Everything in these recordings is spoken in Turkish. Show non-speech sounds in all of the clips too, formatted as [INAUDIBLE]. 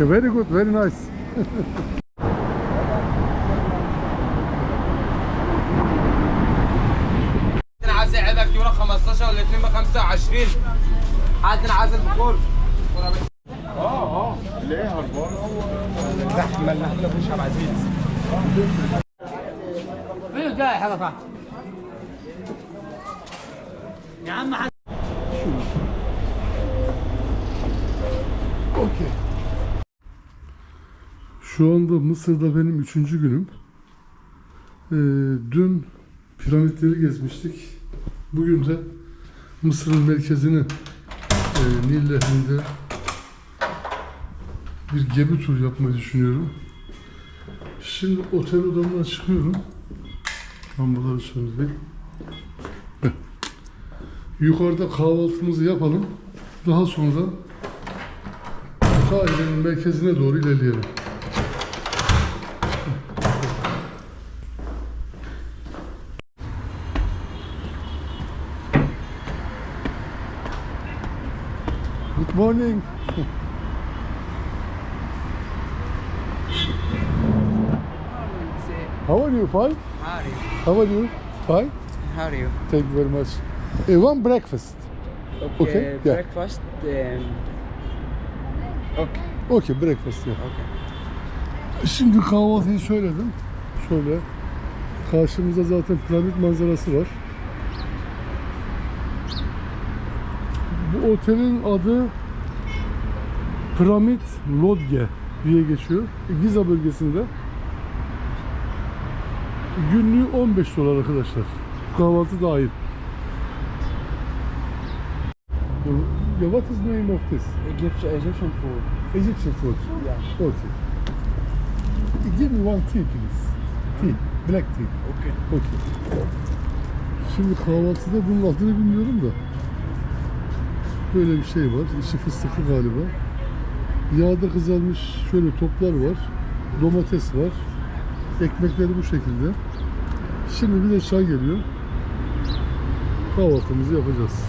Okay, very good, very nice. عايز 15 ولا 2 ب 25 حد عايز آه آه ليه هربان هو زحمه اللي إحنا عبد العزيز فين جاي حاجة صح يا عم حاج Şu anda Mısır'da benim üçüncü günüm. Ee, dün piramitleri gezmiştik. Bugün de Mısır'ın merkezini e, Nil Nehri'nde bir gemi turu yapmayı düşünüyorum. Şimdi otel odamdan çıkıyorum. Lambaları söndüreyim. Yukarıda kahvaltımızı yapalım. Daha sonra Kahire'nin merkezine doğru ilerleyelim. Morning. How are you? Fine? How are you? How are you? Fine? How are you? Thank you very much. Uh, one breakfast. Okay, yeah. breakfast um, okay Okay, breakfast. Yeah. okay Şimdi kahvaltıyı söyledim. Şöyle. Karşımızda zaten piramit manzarası var. Bu otelin adı Piramit Lodge diye geçiyor. Giza bölgesinde. Günlüğü 15 dolar arkadaşlar. Kahvaltı dahil. Yeah, what is the name of this? Egyptian Egyptian food Egyptian food. yeah Okay. Give me one tea please. Tea. Black tea. okay Okay. Şimdi kahvaltıda bunun adını bilmiyorum da. Böyle bir şey var. İçi fıstıklı galiba. Yağda kızarmış şöyle toplar var. Domates var. Ekmekleri bu şekilde. Şimdi bir de çay geliyor. Kahvaltımızı yapacağız.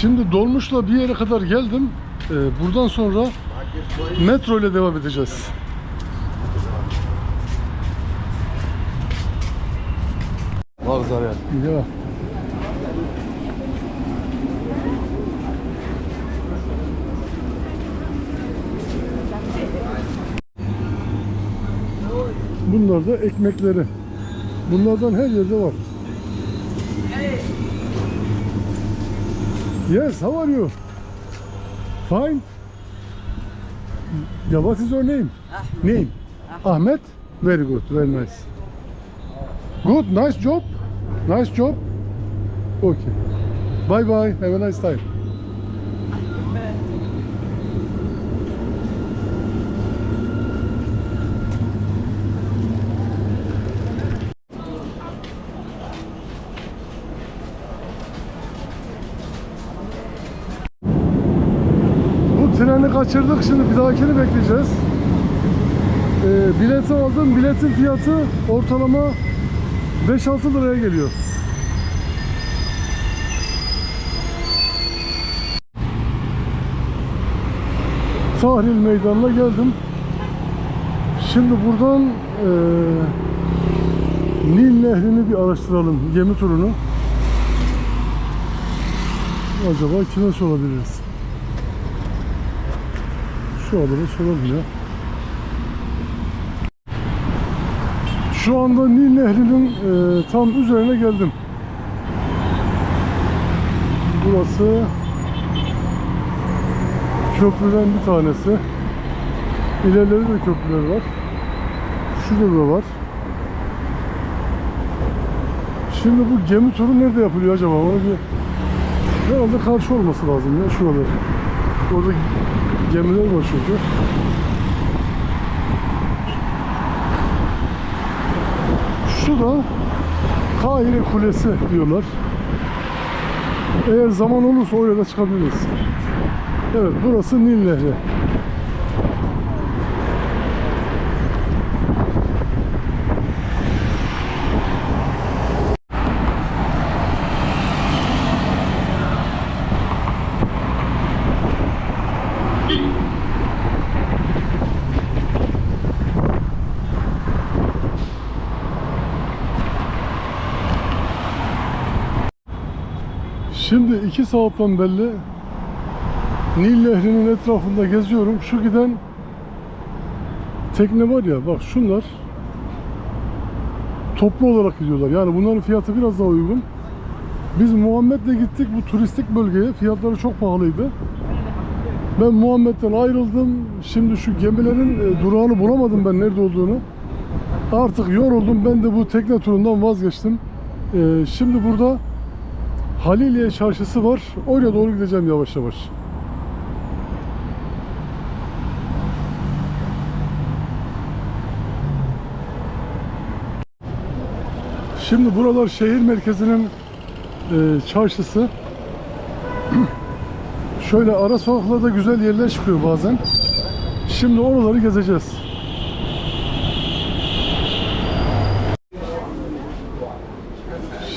Şimdi dolmuşla bir yere kadar geldim. Ee, buradan sonra metro ile devam edeceğiz. Ya. Bunlar da ekmekleri. Bunlardan her yerde var. Yes, how are you? Fine. Yeah, what is your name? Name? Ahmet. Very good, very nice. Good, nice job. Nice job. Okay. Bye bye. Have a nice time. Kaçırdık. Şimdi bir dahakini bekleyeceğiz. Ee, bileti aldım. Biletin fiyatı ortalama 5-6 liraya geliyor. Tahrir meydanına geldim. Şimdi buradan eee, Nil Nehri'ni bir araştıralım. Gemi turunu. Acaba kime sorabiliriz? Şu adamı soralım ya. Şu anda Nil Nehri'nin e, tam üzerine geldim. Burası köprüden bir tanesi. İleride de köprüler var. Şurada da var. Şimdi bu gemi turu nerede yapılıyor acaba? Onu bir herhalde karşı olması lazım ya şurada. Orada gemiler var çünkü. Şu da Kahire Kulesi diyorlar. Eğer zaman olursa oraya da çıkabiliriz. Evet burası Nil Nehri. Şimdi iki saatten belli Nil Nehri'nin etrafında geziyorum. Şu giden tekne var ya bak şunlar toplu olarak gidiyorlar. Yani bunların fiyatı biraz daha uygun. Biz Muhammed'le gittik bu turistik bölgeye. Fiyatları çok pahalıydı. Ben Muhammed'den ayrıldım. Şimdi şu gemilerin e, durağını bulamadım ben nerede olduğunu. Artık yoruldum. Ben de bu tekne turundan vazgeçtim. E, şimdi burada Haliliye çarşısı var. Oraya doğru gideceğim yavaş yavaş. Şimdi buralar şehir merkezinin e, çarşısı. [CLEARS THROAT] Şöyle ara sokaklarda güzel yerler çıkıyor bazen. Şimdi oraları gezeceğiz.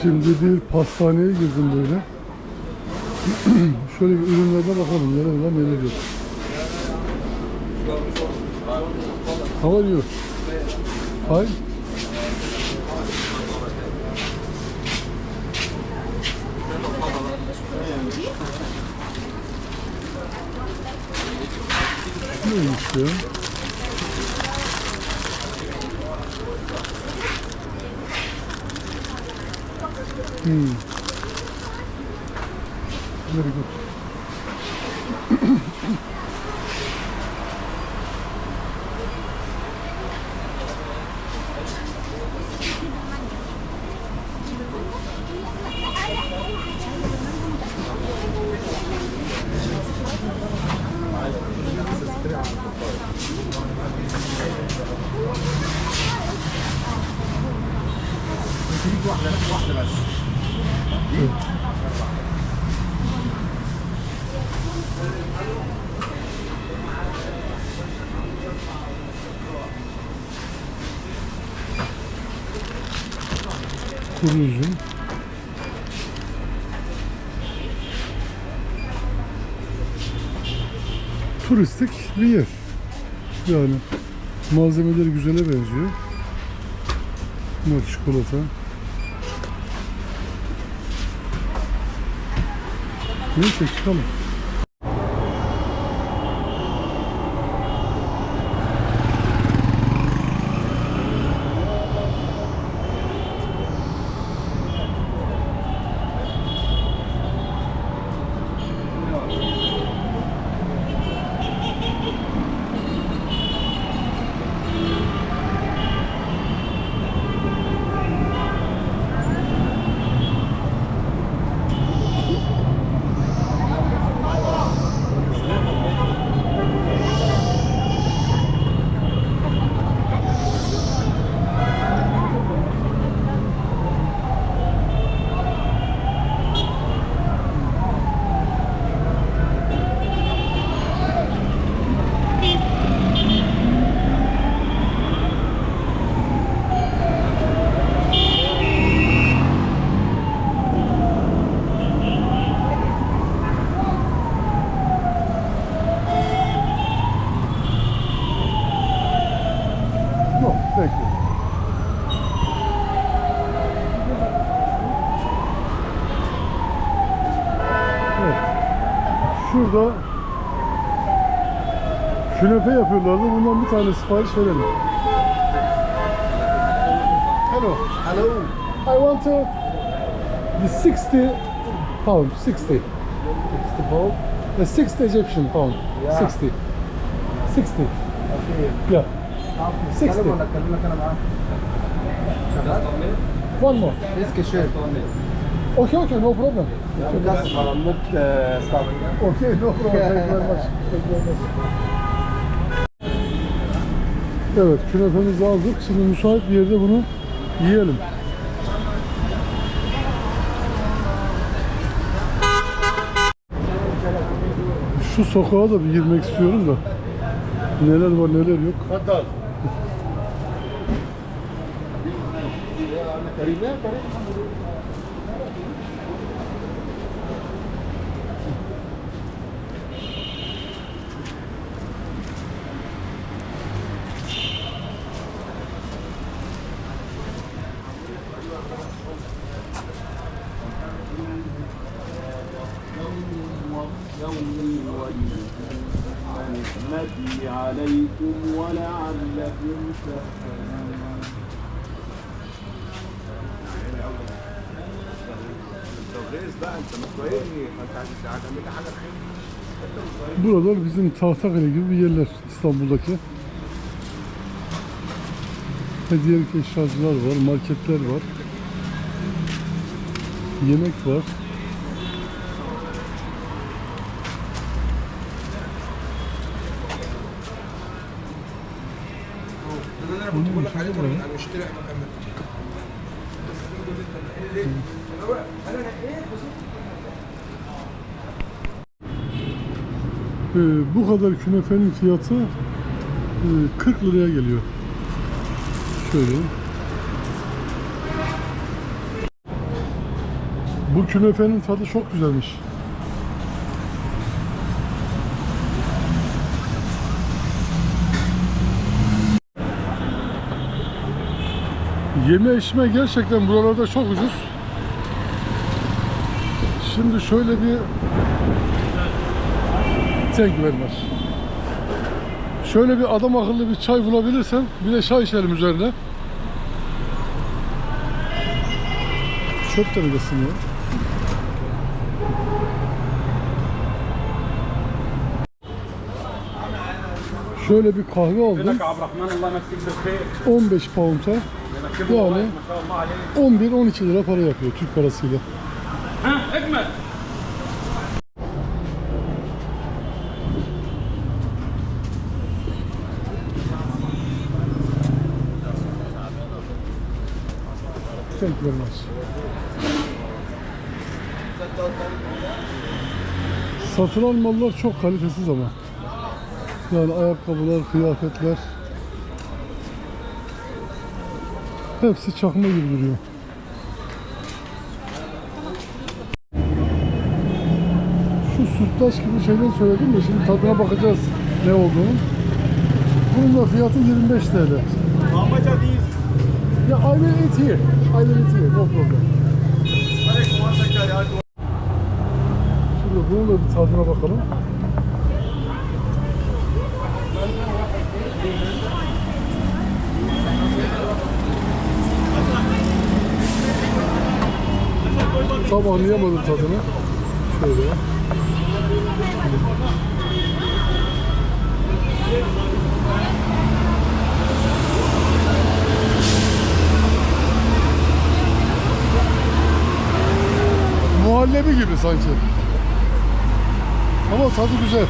Şimdi bir pastaneye girdim böyle. [CLEARS THROAT] Şöyle bir ürünlerine bakalım neler var neler yok. How are you? Neymiş ya? Hmm. Very good. Kuru üzüm. Turistik bir yer. Yani malzemeleri güzele benziyor. Bunlar çikolata. Neyse çıkalım. burada künefe yapıyorlardı. Bundan bir tane sipariş verelim. Hello. Hello. I want to the 60 pound. 60. 60 pound. The 60 Egyptian pound. Yeah. 60. 60. Okay. Yeah. 60. One more. Okay, okay, no problem. Biraz karanlık stadyum. Okey, no problem. Evet, künefemizi aldık. Şimdi müsait bir yerde bunu yiyelim. Şu sokağa da bir girmek istiyorum da. Neler var neler yok. Hatta [LAUGHS] Buralar bizim Tahtakale gibi bir yerler İstanbul'daki. Hediyelik eşyacılar var, marketler var. Yemek var. Ee, bu kadar künefenin fiyatı e, 40 liraya geliyor. Şöyle. Bu künefenin tadı çok güzelmiş. Yeme içme gerçekten buralarda çok ucuz. Şimdi şöyle bir kimseye güvenmez. Şöyle bir adam akıllı bir çay bulabilirsem bir de çay içelim üzerine. Çöp de bilesin ya. Şöyle bir kahve aldım. 15 pound'a yani 11-12 lira para yapıyor Türk parasıyla. Ha, ekmek. Very much. Satılan mallar çok kalitesiz ama. Yani ayakkabılar, kıyafetler hepsi çakma gibi duruyor. Şu sütlaç gibi şeyler söyledim de şimdi tadına bakacağız ne olduğunu. Bunun da fiyatı 25 TL. how much Ya I will eat here. I will eat here. No problem. Şimdi bunun bir tadına bakalım. Tam anlayamadım tadını. Şöyle. Muhallebi gibi sanki. Ama tadı güzel.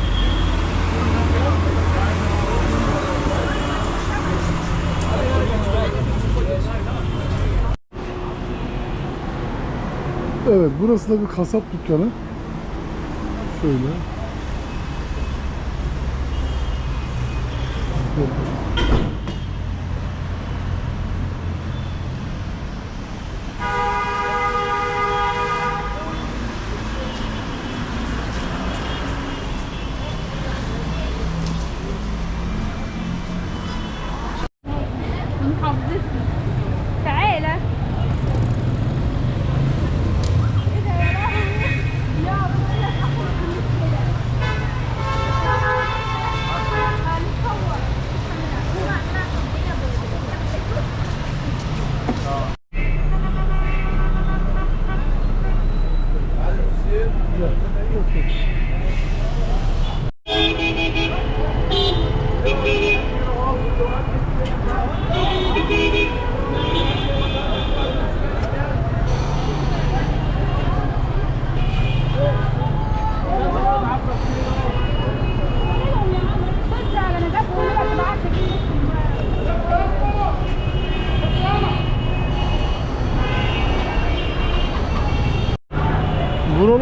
Evet, burası da bir kasap dükkanı. Şöyle. bunu.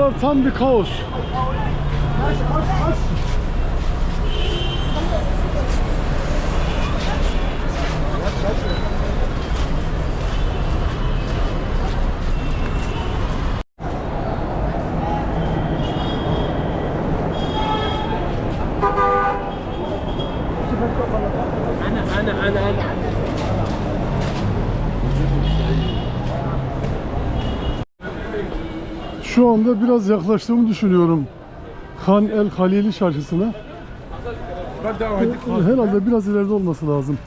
Buralar tam bir kaos. انا انا انا انا Şu anda biraz yaklaştığımı düşünüyorum. Han el Halili çarşısına. Herhalde biraz ileride olması lazım.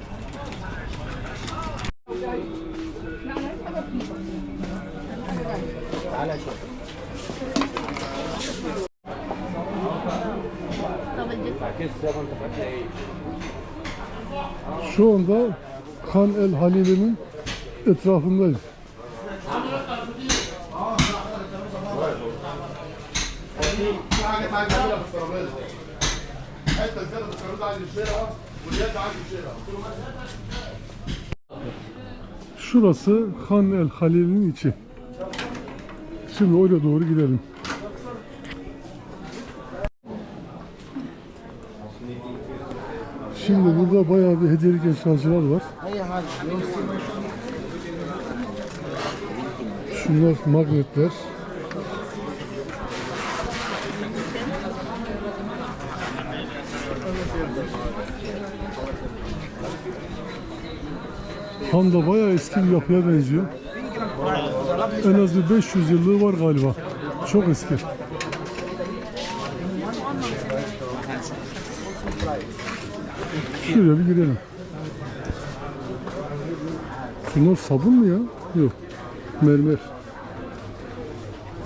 Şu anda Han el Halili'nin etrafındayım. حاجه معاك جميله في الترابيزه حته زياده في الترابيزه عايز يشيلها واليد عايز يشيلها Şurası Han el Halil'in içi. Şimdi oraya doğru gidelim. Şimdi burada bayağı bir hediyelik eşyacılar var. Şunlar magnetler. Han da bayağı eski bir yapıya benziyor. En az bir 500 yıllığı var galiba. Çok eski. Şuraya bir girelim. Şunlar sabun mu ya? Yok. Mermer.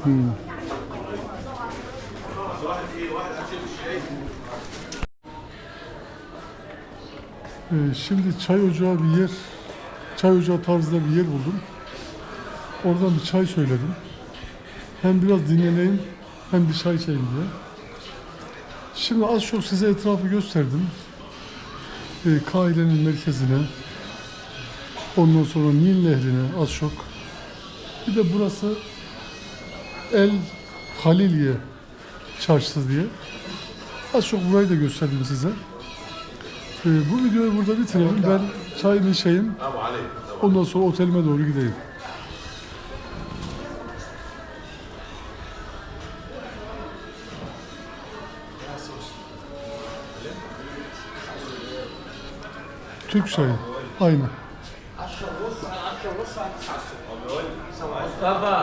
Hmm. Ee, şimdi çay ocağı bir yer, çay ocağı tarzında bir yer buldum. Oradan bir çay söyledim. Hem biraz dinleneyim hem bir çay içeyim diye. Şimdi az çok size etrafı gösterdim. Ee, Kaile'nin merkezine, ondan sonra Nil Nehri'ne az çok. Bir de burası El Haliliye Çarşısı diye. Az çok burayı da gösterdim size. Ee, bu videoyu burada bitirelim. Ben çayımı içeyim. Ondan sonra otelime doğru gideyim. Türk çayı. Aynı. Mustafa.